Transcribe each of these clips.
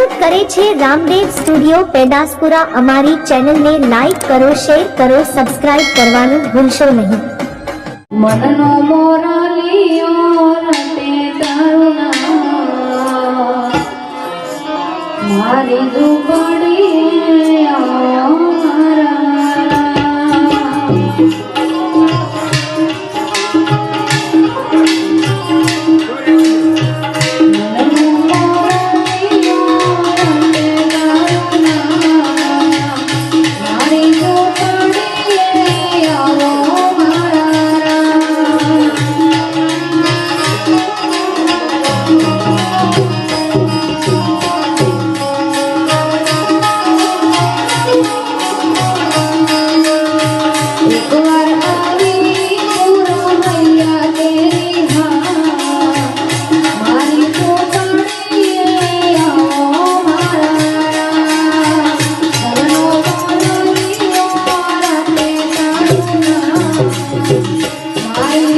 પ્રસ્તુત કરે છે રામદેવ સ્ટુડિયો પેદાસપુરા. અમારી ચેનલને લાઈક કરો, શેર કરો, સબસ્ક્રાઇબ કરવાનું ભૂલશો નહીં. મારી ઝૂંપડી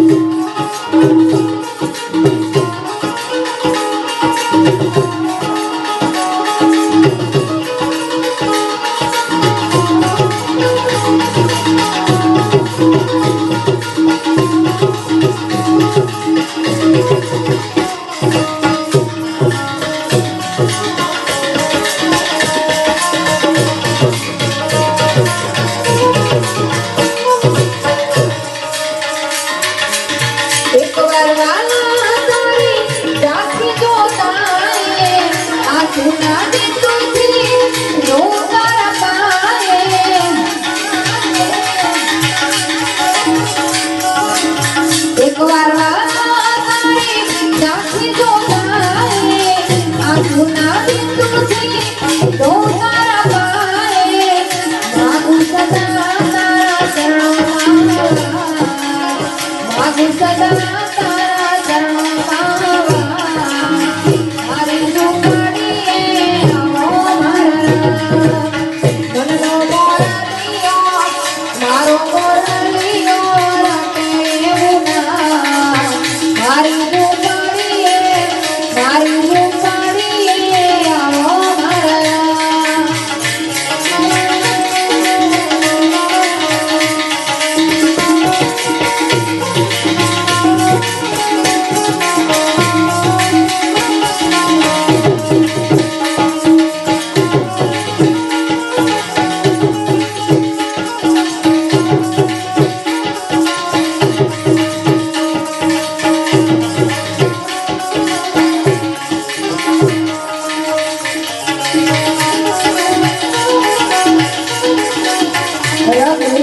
フフフ。તો Gracias.